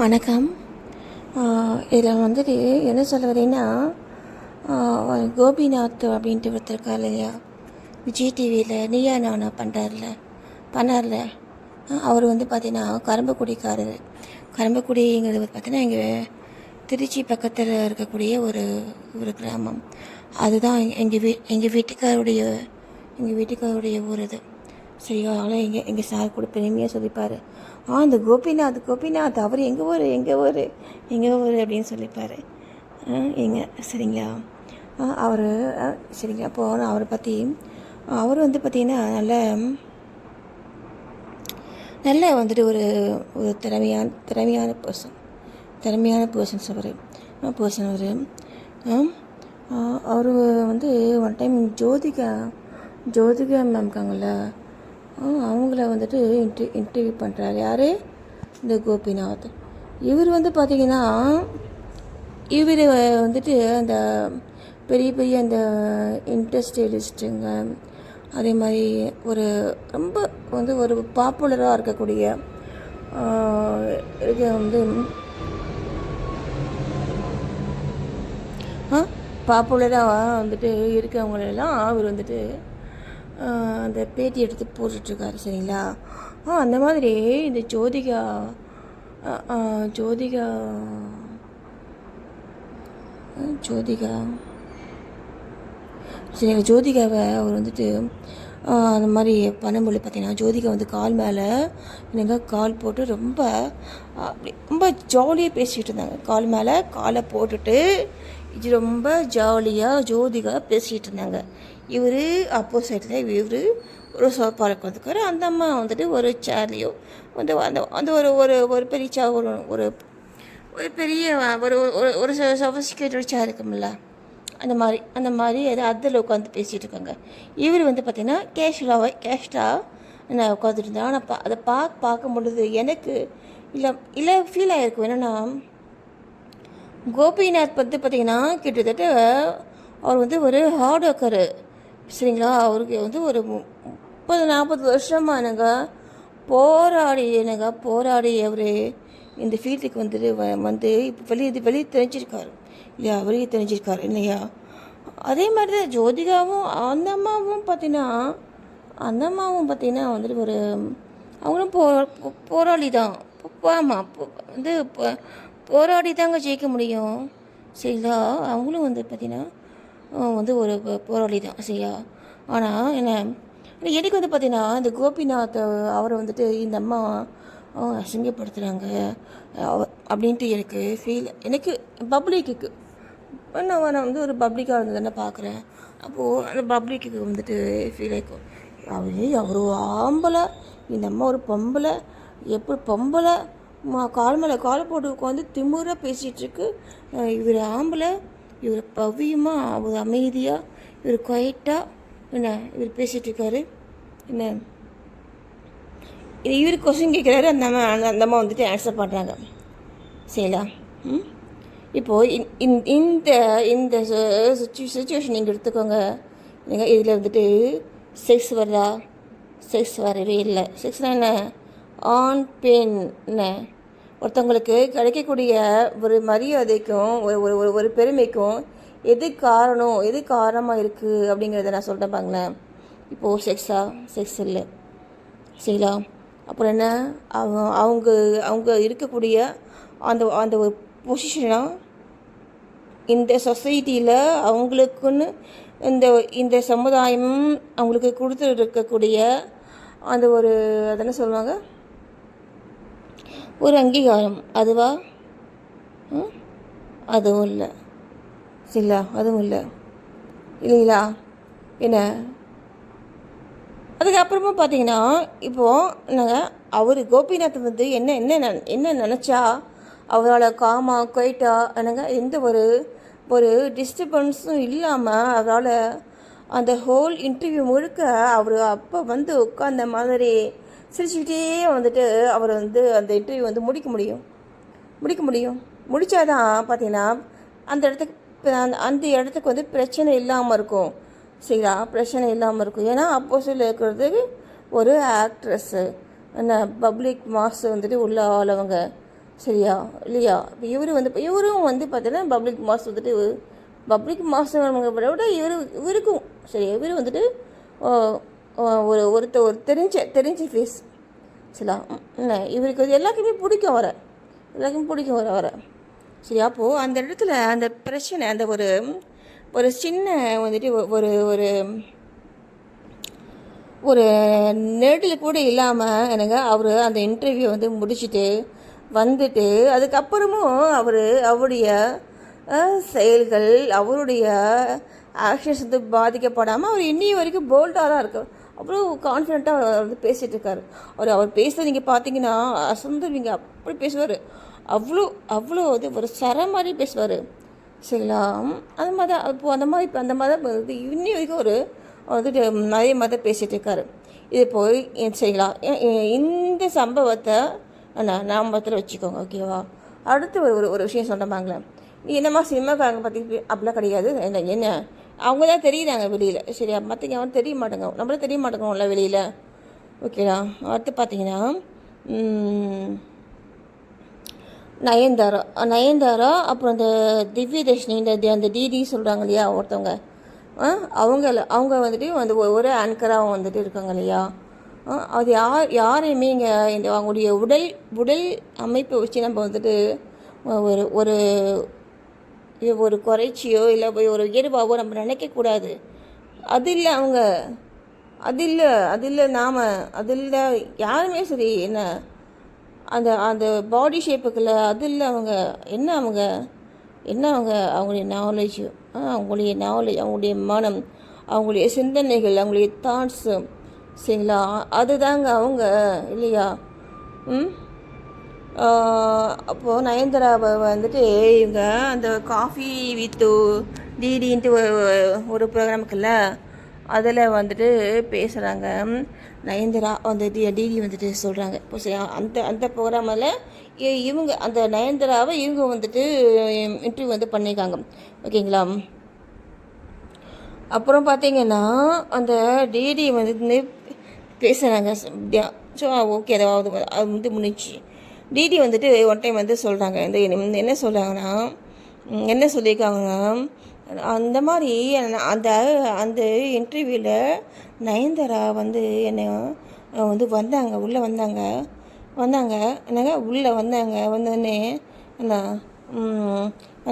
வணக்கம். இதில் வந்துட்டு என்ன சொல்ல வரேன்னா கோபிநாத் அப்படின்ட்டு ஒருத்தருக்கார் இல்லையா? விஜய் டிவியில் நீயா நானா பண்ணுறாருல பண்ணார்ல. அவர் வந்து பார்த்தீங்கன்னா கரும்பக்குடிக்காரர். கரும்பக்குடிங்கிறது பார்த்தீங்கன்னா எங்கள் திருச்சி பக்கத்தில் இருக்கக்கூடிய ஒரு ஒரு கிராமம். அதுதான் எங்கள் வீ எங்கள் வீட்டுக்காருடைய எங்கள் வீட்டுக்காருடைய ஊர் அது. சரியா அதனால் எங்கள் எங்கள் சார் கூட பெருமையாக சொல்லிப்பார். ஆ அந்த கோபிநாத் கோபிநாத் அவர் எங்கள் ஊர் எங்கள் ஊர் எங்கள் ஊர் அப்படின்னு சொல்லிப்பார். எங்க சரிங்களா? அவர் சரிங்களா? அப்போது அவரை பற்றி அவர் வந்து பார்த்திங்கன்னா நல்ல நல்ல வந்துட்டு ஒரு ஒரு திறமையான திறமையான பர்சன் திறமையான பர்சன்ஸ் அவர். பர்சன் அவர் அவர் வந்து one time Jyothika Jyothika ma'am இருக்காங்கள்ல அவங்கள வந்துட்டு இன்டர் இன்டர்வியூ பண்ணுறாரு யார்? இந்த கோபிநாத். இவர் வந்து பார்த்திங்கன்னா இவர் வந்துட்டு அந்த பெரிய பெரிய அந்த இண்டஸ்ட்ரியலிஸ்ட்டுங்க அதே மாதிரி ஒரு ரொம்ப வந்து ஒரு பாப்புலராக இருக்கக்கூடிய இது வந்து பாப்புலராக வந்துட்டு இருக்கவங்களெல்லாம் அவர் வந்துட்டு அந்த பேட்டி எடுத்து போட்டுட்ருக்காரு சரிங்களா? ஆ அந்த மாதிரி இந்த ஜோதிகா ஜோதிகா ஜோதிகா. சரி ஜோதிகாவை அவர் வந்துட்டு அந்த மாதிரி பண்ணும்போது பார்த்தீங்கன்னா ஜோதிகா வந்து கால் மேலே என்னங்க கால் போட்டு ரொம்ப அப்படி ரொம்ப ஜாலியாக பேசிகிட்டு இருந்தாங்க. கால் மேலே காலை போட்டுட்டு இது ரொம்ப ஜாலியாக ஜோதிகா பேசிகிட்டு இருந்தாங்க. இவர் அப்போசைட்டில் இவர் ஒரு சோஃபாவில் உட்காந்துக்காரு அந்த அம்மா வந்துட்டு ஒரு சேர்லேயோ வந்து அந்த அந்த ஒரு ஒரு ஒரு பெரிய ஒரு ஒரு ஒரு பெரிய ஒரு ஒரு ஒரு சஃபஸ்டிகேட்டட் சேர் இருக்கும்ல. அந்த மாதிரி அந்த மாதிரி ஏதோ அதில் உட்காந்து பேசிகிட்டு இருக்காங்க. இவர் வந்து பார்த்திங்கன்னா கேஷுவலாக கேஷ்டாக நான் உட்காந்துட்டு இருந்தேன் ஆனால் பா அதை பார்க்க பார்க்கும் பொழுது எனக்கு இல்லை இல்லை ஃபீல் ஆகிருக்கும் என்னென்னா கோபிநாத் வந்து பார்த்திங்கன்னா கிட்டத்தட்ட அவர் வந்து ஒரு ஹார்ட் ஒர்க்கரு சரிங்களா? அவருக்கு வந்து ஒரு மு- முப்பது நாற்பது வருஷமாக போராடி எனக்கு போராடி அவர் இந்த ஃபீல்டுக்கு வந்துட்டு வ- வந்து இப்போ வெளியே இது வெளியே தெரிஞ்சிருக்காரு. இல்லையா? வெளியே தெரிஞ்சிருக்காரு. இல்லையா? அதே மாதிரி தான் ஜோதிகாவும் அந்த அம்மாவும் பார்த்தீங்கன்னா அந்த அம்மாவும் பார்த்தீங்கன்னா வந்துட்டு ஒரு அவங்களும் போ போராளி தான் ஆமாம் வந்து போராடி தாங்க ஜெயிக்க முடியும். சரிங்களா? அவங்களும் வந்து பார்த்தீங்கன்னா வந்து ஒரு போராளி தான் சரியா? ஆனால் என்ன எனக்கு வந்து பார்த்தீங்கன்னா இந்த கோபிநாத் அவரை வந்துட்டு இந்த அம்மா அசிங்கப்படுத்துகிறாங்க அவ- அப்படின்ட்டு எனக்கு ஃபீல் எனக்கு பப்ளிக்கு நான் நான் வந்து ஒரு பப்ளிக்காக இருந்து தானே பார்க்குறேன் அப்போது அந்த பப்ளிக்கு வந்துட்டு ஃபீல் ஆகிக்கும் அவரே அவர் ஆம்பளை இந்த அம்மா ஒரு பொம்பளை எப்படி பொம்பளை மா கால் மேலே கால் போட்டு உட்காந்து திமுறாக பேசிகிட்ருக்கு இவர் ஆம்பளை இவர் பவியமாக அவர் அமைதியாக இவர் குவைட்டாக என்ன இவர் பேசிகிட்ருக்காரு என்ன? இது இவர் கொஸ்டின் கேட்குறாரு அந்த அம்மா அந்த- அந்தம்மா வந்துட்டு ஆன்சர் பண்ணுறாங்க சரிங்களா ம்? இப்போது இந்- இந்- இந்த இந்த சுச்சுவேஷன் நீங்கள் எடுத்துக்கோங்க. நீங்கள் இதில் வந்துட்டு செக்ஸ் வருதா? செக்ஸ் வரவே இல்லை. செக்ஸ்னால் என்ன? ஆண் பெண் என்ன? ஒருத்தவங்களுக்கு கிடைக்கக்கூடிய ஒரு மரியாதைக்கும் ஒரு ஒரு ஒரு ஒரு பெருமைக்கும் எது காரணம் எது காரணமாக இருக்குது அப்படிங்கிறத நான் சொல்கிறேன் பாங்களேன் இப்போது செக்ஸா செக்ஸ் இல்லை. சரிங்களா அப்புறம் என்ன? அவங்க அவங்க அவங்க இருக்கக்கூடிய அந்த அந்த ஒரு பொசிஷனாக இந்த சொசைட்டியில் அவங்களுக்குன்னு இந்த இந்த சமுதாயம் அவங்களுக்கு கொடுத்துட்டு இருக்கக்கூடிய அந்த ஒரு அதென்ன சொல்லுவாங்க? ஒரு அங்கீகாரம். அதுவா? ம்? அதுவும் இல்லை. சரிங்களா? அதுவும் இல்லை. இல்லைங்களா? என்ன? அதுக்கப்புறமா பார்த்தீங்கன்னா இப்போது நாங்கள் அவர் கோபிநாத் வந்து என்ன என்ன என்ன நினச்சா அவரால் காமா குவைட்டா என்னங்க எந்த ஒரு ஒரு டிஸ்டர்பன்ஸும் இல்லாமல் அவரால் அந்த ஹோல் இன்டர்வியூ முழுக்க அவர் அப்போ வந்து உட்காந்த மாதிரி சிரிச்சுக்கிட்டே வந்துட்டு அவர் வந்து அந்த இன்டர்வியூ வந்து முடிக்க முடியும். முடிக்க முடியும். முடித்தாதான் பார்த்தீங்கன்னா அந்த இடத்துக்கு அந்த- அந்த இடத்துக்கு வந்து பிரச்சனை இல்லாமல் இருக்கும். சரிங்களா பிரச்சனை இல்லாமல் இருக்கும். ஏன்னா அப்போசில் இருக்கிறது ஒரு ஆக்ட்ரஸ்ஸு என்ன பப்ளிக் மாஸ் வந்துட்டு உள்ள ஆளவங்க. சரியா? இல்லையா? இப்போ இவர் வந்து இப்போ இவரும் வந்து பார்த்தீங்கன்னா பப்ளிக் மாஸ் வந்துட்டு பப்ளிக் மாஸ்டர் விட இவர் இவருக்கும் சரி இவர் வந்துட்டு ஒரு ஒருத்த ஒரு தெரிஞ்ச தெரிஞ்ச ஃபேஸ் சரியா? என்ன இவருக்கு வந்து எல்லாருக்குமே பிடிக்கும் வர எல்லாருக்குமே பிடிக்கும் வர வர சரி அப்போது அந்த இடத்துல அந்த பிரச்சனை அந்த ஒரு ஒரு சின்ன வந்துட்டு ஒரு ஒரு ஒரு நெருடல் கூட இல்லாமல் எனக்கு அவர் அந்த இன்டர்வியூ வந்து முடிச்சுட்டு வந்துட்டு அதுக்கப்புறமும் அவர் அவருடைய செயல்கள் அவருடைய ஆக்ஷன்ஸ் வந்து பாதிக்கப்படாமல் அவர் இன்னி வரைக்கும் போல்டாக தான் இருக்கார். அவ்வளோ கான்ஃபிடெண்ட்டாக அவர் வந்து பேசிகிட்டு இருக்காரு. அவர் அவர் பேசுகிறத நீங்கள் பார்த்தீங்கன்னா அசந்துருவீங்க. அப்படி பேசுவார். அவ்வளோ அவ்வளோ வந்து ஒரு சர மாதிரி பேசுவார். சரிங்களா? அந்த மாதிரி தான். இப்போ அந்த மாதிரி இப்போ அந்த மாதிரி வந்து இன்னி வரைக்கும் ஒரு வந்துட்டு நிறைய மாதிரி பேசிகிட்டு இருக்காரு. இது போய் சரிங்களா? இந்த சம்பவத்தை நான் ஞாபகத்தில் வச்சுக்கோங்க ஓகேவா அடுத்து ஒரு ஒரு- ஒரு விஷயம் சொன்னமாங்களே நீ என்னம்மா சினிமாக்காரங்க பற்றி அப்படிலாம் கிடையாது. என்ன என்ன? அவங்க தான் தெரியுறாங்க வெளியில். சரியா மற்றவங்க அவன் தெரிய மாட்டேங்க. நம்மளும் தெரிய மாட்டேங்கிறோம்ல வெளியில். ஓகேடா அடுத்து பார்த்தீங்கன்னா நயன்தாரா நயன்தாரா அப்புறம் இந்த திவ்யதர்ஷினி இந்த அந்த டிடி சொல்கிறாங்க இல்லையா ஒருத்தவங்க. ஆ, அவங்க அவங்க வந்துட்டு வந்து ஒ- ஒரு ஆங்கராக வந்துட்டு இருக்காங்க இல்லையா. அது யார் யாரையுமே இங்கே இந்த அவங்களுடைய உடல் உடல் அமைப்பை வச்சு நம்ம வந்துட்டு ஒரு ஒரு ஒரு குறைச்சியோ இல்லை போய் ஒரு இயல்பாவோ நம்ம நினைக்கக்கூடாது அது இல்லை அவங்க. அது இல்லை அது இல்லை நாம் அது இல்லை யாருமே சரி என்ன அந்த அந்த பாடி ஷேப்புக்குள்ள அது இல்லை அவங்க என்ன அவங்க என்ன அவங்க அவங்களுடைய நாலேஜ் அவங்களுடைய நாலேஜ் அவங்களுடைய மனம் அவங்களுடைய சிந்தனைகள் அவங்களுடைய தாட்ஸு சரிங்களா? அதுதாங்க அவங்க இல்லையா? ம்? அப்போது நயன்தாராவை வந்துட்டு இவங்க அந்த காஃபி வித்து டிடின்ட்டு ஒரு ப்ரோக்ராம் இருக்குல்ல? அதில் வந்துட்டு பேசுகிறாங்க நயன்தரா அந்த டிடி வந்துட்டு சொல்கிறாங்க இப்போ சரி அந்த அந்த ப்ரோக்ராமில் இவங்க அந்த நயன்தாராவை இவங்க வந்துட்டு இன்டர்வியூ வந்து பண்ணியிருக்காங்க ஓகேங்களா? அப்புறம் பார்த்தீங்கன்னா அந்த டிடி வந்து பேசுகிறாங்க ஸோ ஓகே அதாவது அது வந்து முடிச்சு டிடி வந்துட்டு ஒன் டைம் வந்து சொல்கிறாங்க இந்த என்ன சொல்கிறாங்கன்னா என்ன சொல்லியிருக்காங்கன்னா அந்த மாதிரி அந்த அந்த இன்டர்வியூவில் நயன்தாரா வந்து என்னை வந்து வந்தாங்க உள்ளே வந்தாங்க. வந்தாங்க என்னங்க உள்ளே வந்தாங்க. வந்தோடனே என்ன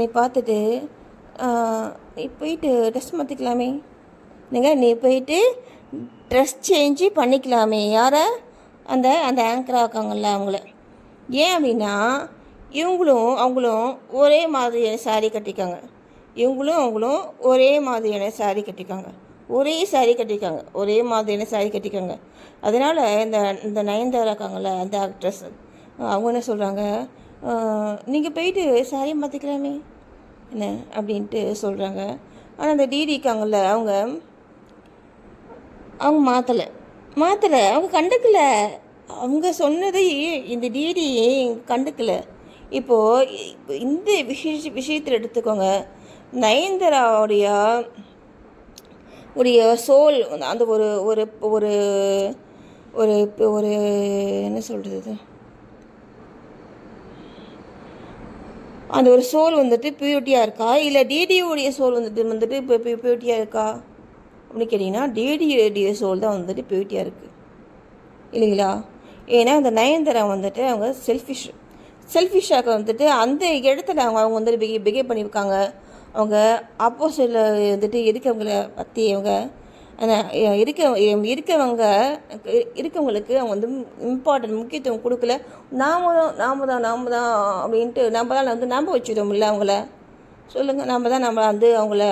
நீ பார்த்துட்டு போயிட்டு ட்ரெஸ் மாற்றிக்கலாமே என்னங்க நீ போயிட்டு ட்ரெஸ் சேஞ்சு பண்ணிக்கலாமே. யாரை? அந்த அந்த ஆங்கராக இருக்காங்கல்ல அவங்கள. ஏன் அப்படின்னா இவங்களும் அவங்களும் ஒரே மாதிரியான saree கட்டிக்காங்க இவங்களும் அவங்களும் ஒரே மாதிரியான saree கட்டிக்காங்க ஒரே saree கட்டிக்காங்க ஒரே மாதிரியான saree கட்டிக்காங்க அதனால் இந்த இந்த நயன்தாரா இருக்காங்கல்ல அந்த ஆக்ட்ரஸ் அவங்க என்ன சொல்கிறாங்க நீங்கள் போயிட்டு saree மாற்றிக்கலாமே என்ன? அப்படின்ட்டு சொல்கிறாங்க ஆனால் அந்த டிடி இருக்காங்கள்ல அவங்க அவங்க மாற்றலை மாற்றலை அவங்க கண்டுக்கலை. அவங்க சொன்னதை இந்த டிடி கண்டுக்கலை? இப்போது இப்போ இந்த விஷய விஷயத்தில் எடுத்துக்கோங்க. நயன்தாராவுடைய உடைய சோல் அந்த ஒரு ஒரு ஒரு ஒரு ஒரு என்ன சொல்கிறது அந்த ஒரு சோல் வந்துட்டு பியூட்டியாக இருக்கா? இல்லை டிடியோடைய சோல் வந்துட்டு வந்துட்டு இப்போ பியூட்டியாக இருக்கா? அப்படின்னு கேட்டிங்கன்னா டிடியோடைய சோல் தான் வந்துட்டு பியூட்டியாக இருக்குது இல்லைங்களா? ஏன்னா அந்த நயன்தாரா வந்துட்டு அவங்க செல்ஃபிஷ் செல்ஃபிஷாக வந்துட்டு அந்த இடத்துல அவங்க அவங்க வந்துட்டு பிகே பிகேவ் பண்ணியிருக்காங்க அவங்க ஆப்போசிட்டில் வந்துட்டு இருக்கவங்கள பற்றி அவங்க இருக்க இருக்கவங்க இருக்கவங்களுக்கு அவங்க வந்து இம்பார்ட்டன்ட் முக்கியத்துவம் கொடுக்கல. நாம தான் நாம தான் நாம தான் அப்படின்ட்டு நம்ம தான் வந்து நம்ப வச்சுட்டோம்ல அவங்கள. சொல்லுங்கள் நம்ம தான் நம்ம வந்து அவங்கள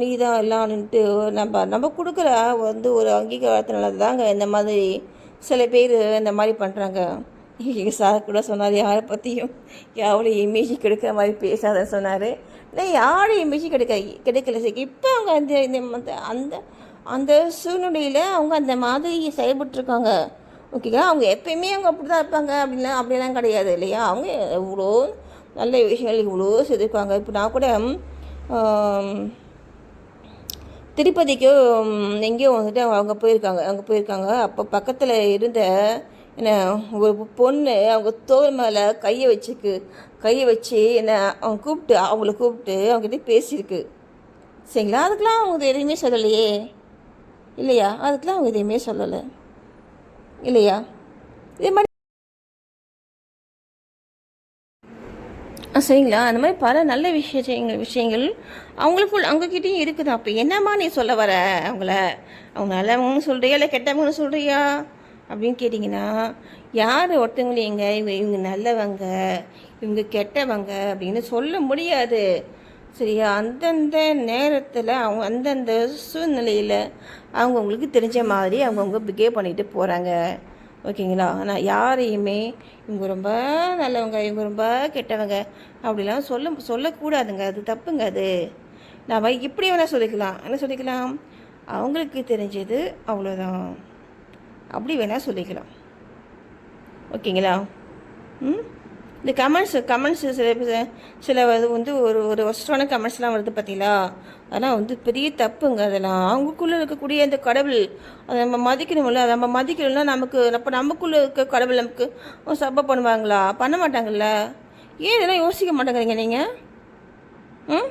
நீ தான் இல்லான்ட்டு நம்ம நம்ம கொடுக்குற வந்து ஒரு அங்கீகாரத்தினால தாங்க இந்த மாதிரி சில பேர் இந்த மாதிரி பண்ணுறாங்க எங்கள் சார் கூட சொன்னார் யாரை பற்றியும் யாரோட இமேஜ் கெடுக்கிற மாதிரி பேசாதன்னு சொன்னார். இல்லை யாரையும் மிஷி கிடைக்க கிடைக்கல சரி இப்போ அவங்க அந்த இந்த அந்த அந்த சூழ்நிலையில் அவங்க அந்த மாதிரி செயல்பட்டுருக்காங்க. ஓகேங்களா? அவங்க எப்பயுமே அவங்க அப்படி தான் இருப்பாங்க. அப்படின்லாம் அப்படிலாம் கிடையாது இல்லையா? அவங்க இவ்வளோ நல்ல விஷயங்கள் இவ்வளோ செதுக்குவாங்க இப்போ நான் கூட திருப்பதிக்கு எங்கேயோ வந்துட்டு அவங்க போயிருக்காங்க அங்கே போயிருக்காங்க. அப்போ பக்கத்தில் இருந்த என்ன ஒரு பொண்ணு அவங்க தோல் மேலே கையை வச்சுக்கு கையை வச்சு என்ன அவங்க கூப்பிட்டு அவங்கள கூப்பிட்டு அவங்ககிட்ட பேசியிருக்கு. சரிங்களா? அதுக்கெலாம் அவங்க எதையுமே சொல்லலையே. இல்லையா? அதுக்கெலாம் அவங்க எதையுமே சொல்லலை. இல்லையா? இதே மாதிரி சரிங்களா? அந்த மாதிரி பல நல்ல விஷயங்கள் விஷயங்கள் அவங்களுக்குள் அவங்கக்கிட்டேயும் இருக்குது? அப்போ என்னம்மா நீ சொல்ல வர? அவங்கள அவங்க நல்லவங்கன்னு சொல்கிறியா இல்லை கெட்டவங்கன்னு சொல்கிறியா அப்படின்னு கேட்டிங்கன்னா யார் ஒருத்தவங்களையும் இவங்க இவங்க நல்லவங்க இவங்க கெட்டவங்க அப்படின்னு சொல்ல முடியாது. சரியா? அந்தந்த நேரத்தில் அவங்க அந்தந்த சூழ்நிலையில் அவங்கவுங்களுக்கு தெரிஞ்ச மாதிரி அவங்கவுங்க பிகேவ் பண்ணிட்டு போகிறாங்க ஓகேங்களா? ஆனால் யாரையுமே இவங்க ரொம்ப நல்லவங்க இவங்க ரொம்ப கெட்டவங்க அப்படிலாம் சொல்ல சொல்லக்கூடாதுங்க. அது தப்புங்க அது. நாம் இப்படி வேணால் சொல்லிக்கலாம். என்ன சொல்லிக்கலாம்? அவங்களுக்கு தெரிஞ்சது அவ்வளோதான் அப்படி வேணால் சொல்லிக்கலாம். ஓகேங்களா? ம்? இந்த கமெண்ட்ஸ் கமெண்ட்ஸ் சில சில இது வந்து ஒரு ஒரு ஒஸ்டான கமெண்ட்ஸ்லாம் வருது பார்த்தீங்களா? அதெல்லாம் வந்து பெரிய தப்புங்க அதெல்லாம். அவங்களுக்குள்ளே இருக்கக்கூடிய அந்த கடவுள் அதை நம்ம மதிக்கணும்ல அதை நம்ம மதிக்கணும்னா நமக்கு அப்போ நமக்குள்ளே இருக்க கடவுள் நமக்கு சப்போர்ட் பண்ணுவாங்களா? பண்ண மாட்டாங்கல்ல? ஏன் இதெல்லாம் யோசிக்க மாட்டேங்கிறீங்க நீங்கள் ம்?